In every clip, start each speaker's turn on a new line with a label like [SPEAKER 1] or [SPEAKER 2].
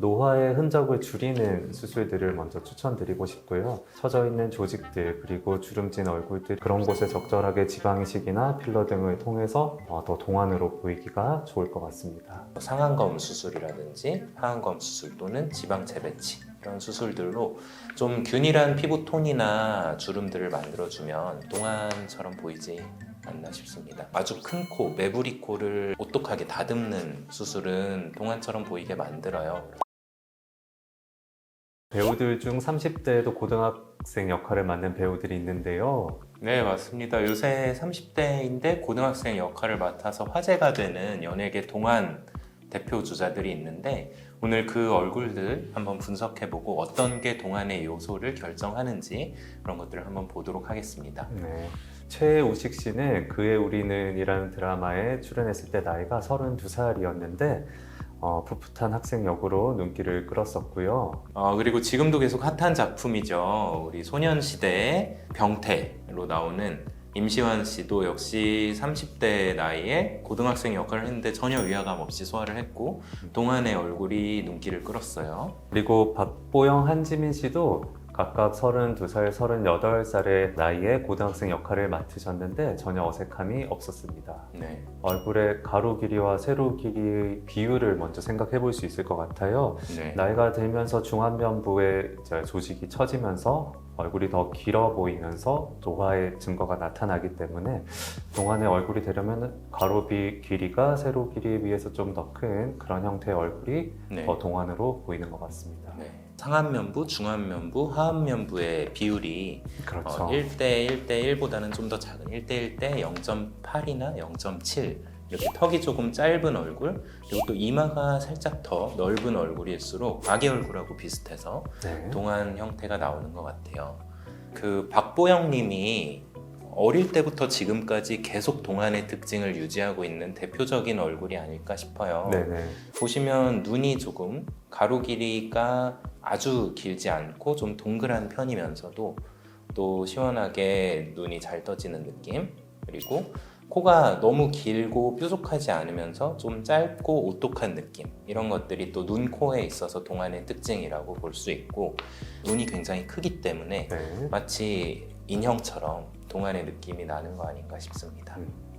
[SPEAKER 1] 노화의 흔적을 줄이는 수술들을 먼저 추천드리고 싶고요. 처져 있는 조직들 그리고 주름진 얼굴들 그런 곳에 적절하게 지방 이식이나 필러 등을 통해서 어, 더 동안으로 보이기가 좋을 것 같습니다.
[SPEAKER 2] 상안검 수술이라든지 하안검 수술 또는 지방 재배치 이런 수술들로 좀 균일한 피부 톤이나 주름들을 만들어주면 동안처럼 보이지 않나 싶습니다. 아주 큰 코, 매부리 코를 오똑하게 다듬는 수술은 동안처럼 보이게 만들어요.
[SPEAKER 1] 배우들 중 30대에도 고등학생 역할을 맡는 배우들이 있는데요.
[SPEAKER 2] 네, 맞습니다. 요새 30대인데 고등학생 역할을 맡아서 화제가 되는 연예계 동안 대표 주자들이 있는데 오늘 그 얼굴들 한번 분석해보고 어떤 게 동안의 요소를 결정하는지 그런 것들을 한번 보도록 하겠습니다.
[SPEAKER 1] 네. 최우식 씨는 그의 우리는이라는 드라마에 출연했을 때 나이가 32살이었는데 어, 풋풋한 학생 역으로 눈길을 끌었었고요.
[SPEAKER 2] 어, 그리고 지금도 계속 핫한 작품이죠. 우리 소년시대의 병태로 나오는 임시완 씨도 역시 30대 나이에 고등학생 역할을 했는데 전혀 위화감 없이 소화를 했고 동안의 얼굴이 눈길을 끌었어요.
[SPEAKER 1] 그리고 박보영, 한지민 씨도 각각 32살, 38살의 나이에 고등학생 역할을 맡으셨는데 전혀 어색함이 없었습니다.
[SPEAKER 2] 네.
[SPEAKER 1] 얼굴의 가로 길이와 세로 길이의 비율을 먼저 생각해 볼 수 있을 것 같아요.
[SPEAKER 2] 네.
[SPEAKER 1] 나이가 들면서 중안면부의 조직이 처지면서 얼굴이 더 길어 보이면서 노화의 증거가 나타나기 때문에 동안의 얼굴이 되려면 가로비 길이가 세로 길이에 비해서 좀 더 큰 그런 형태의 얼굴이
[SPEAKER 2] 네.
[SPEAKER 1] 더 동안으로 보이는 것 같습니다.
[SPEAKER 2] 네. 상안면부, 중안면부, 하안면부의 비율이
[SPEAKER 1] 그렇죠.
[SPEAKER 2] 어, 1대 1대 1보다는 좀 더 작은 1대 1대 0.8이나 0.7 이렇게 턱이 조금 짧은 얼굴 그리고 또 이마가 살짝 더 넓은 얼굴일수록 아기 얼굴하고 비슷해서
[SPEAKER 1] 네.
[SPEAKER 2] 동안 형태가 나오는 것 같아요. 그 박보영 님이 어릴 때부터 지금까지 계속 동안의 특징을 유지하고 있는 대표적인 얼굴이 아닐까 싶어요.
[SPEAKER 1] 네네.
[SPEAKER 2] 보시면 눈이 조금 가로 길이가 아주 길지 않고 좀 동그란 편이면서도 또 시원하게 눈이 잘 떠지는 느낌 그리고 코가 너무 길고 뾰족하지 않으면서 좀 짧고 오똑한 느낌 이런 것들이 또 눈, 코에 있어서 동안의 특징이라고 볼 수 있고 눈이 굉장히 크기 때문에
[SPEAKER 1] 네.
[SPEAKER 2] 마치 인형처럼 동안의 느낌이 나는 거 아닌가 싶습니다.
[SPEAKER 1] 음.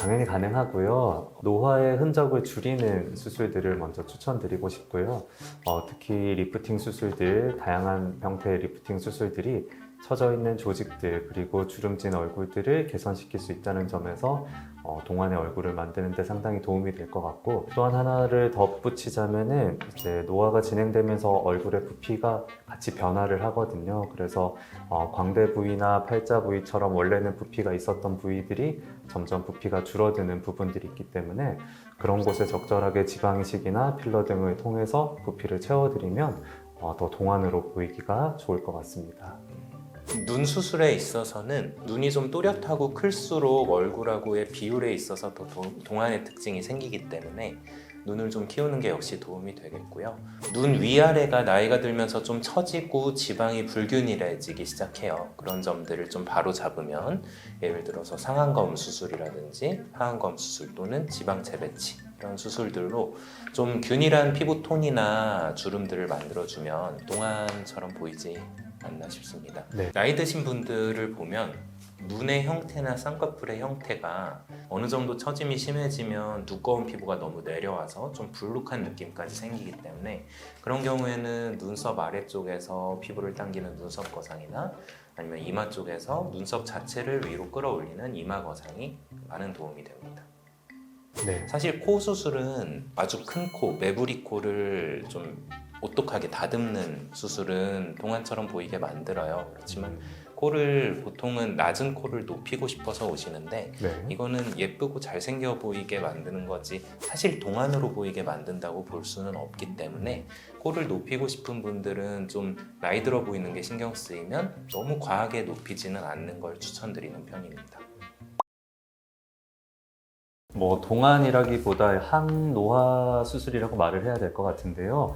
[SPEAKER 1] 당연히 가능하고요. 노화의 흔적을 줄이는 수술들을 먼저 추천드리고 싶고요. 어, 특히 리프팅 수술들, 다양한 형태의 리프팅 수술들이 처져 있는 조직들 그리고 주름진 얼굴들을 개선시킬 수 있다는 점에서 어, 동안의 얼굴을 만드는 데 상당히 도움이 될 것 같고 또한 하나를 덧붙이자면은 이제 노화가 진행되면서 얼굴의 부피가 같이 변화를 하거든요. 그래서 어, 광대 부위나 팔자 부위처럼 원래는 부피가 있었던 부위들이 점점 부피가 줄어드는 부분들이 있기 때문에 그런 곳에 적절하게 지방 이식이나 필러 등을 통해서 부피를 채워드리면 어, 더 동안으로 보이기가 좋을 것 같습니다.
[SPEAKER 2] 눈 수술에 있어서는 눈이 좀 또렷하고 클수록 얼굴하고의 비율에 있어서 더 도- 동안의 특징이 생기기 때문에 눈을 좀 키우는 게 역시 도움이 되겠고요. 눈 위아래가 나이가 들면서 좀 처지고 지방이 불균일해지기 시작해요. 그런 점들을 좀 바로 잡으면 예를 들어서 상안검 수술이라든지 하안검 수술 또는 지방 재배치 이런 수술들로 좀 균일한 피부 톤이나 주름들을 만들어주면 동안처럼 보이지 않나 싶습니다.
[SPEAKER 1] 네.
[SPEAKER 2] 나이 드신 분들을 보면 눈의 형태나 쌍꺼풀의 형태가 어느 정도 처짐이 심해지면 두꺼운 피부가 너무 내려와서 좀 불룩한 느낌까지 생기기 때문에 그런 경우에는 눈썹 아래쪽에서 피부를 당기는 눈썹 거상이나 아니면 이마 쪽에서 눈썹 자체를 위로 끌어올리는 이마 거상이 많은 도움이 됩니다.
[SPEAKER 1] 네.
[SPEAKER 2] 사실 코 수술은 아주 큰 코, 매부리 코를 좀 오똑하게 다듬는 수술은 동안처럼 보이게 만들어요. 그렇지만 코를 보통은 낮은 코를 높이고 싶어서 오시는데
[SPEAKER 1] 네.
[SPEAKER 2] 이거는 예쁘고 잘생겨 보이게 만드는 거지 사실 동안으로 보이게 만든다고 볼 수는 없기 때문에 코를 높이고 싶은 분들은 좀 나이 들어 보이는 게 신경 쓰이면 너무 과하게 높이지는 않는 걸 추천드리는 편입니다.
[SPEAKER 1] 뭐 동안이라기보다 항노화 수술이라고 말을 해야 될 것 같은데요.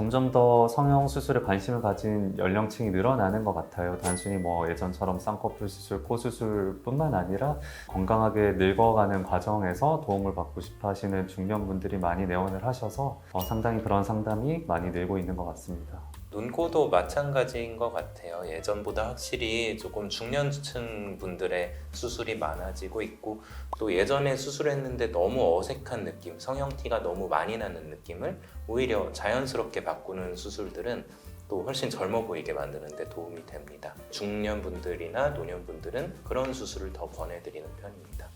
[SPEAKER 1] 점점 더 성형 수술에 관심을 가진 연령층이 늘어나는 것 같아요. 단순히 뭐 예전처럼 쌍꺼풀 수술, 코 수술뿐만 아니라 건강하게 늙어가는 과정에서 도움을 받고 싶어 하시는 중년분들이 많이 내원을 하셔서 어, 상당히 그런 상담이 많이 늘고 있는 것 같습니다.
[SPEAKER 2] 눈코도 마찬가지인 것 같아요. 예전보다 확실히 조금 중년층 분들의 수술이 많아지고 있고 또 예전에 수술했는데 너무 어색한 느낌, 성형티가 너무 많이 나는 느낌을 오히려 자연스럽게 바꾸는 수술들은 또 훨씬 젊어 보이게 만드는 데 도움이 됩니다. 중년분들이나 노년분들은 그런 수술을 더 권해드리는 편입니다.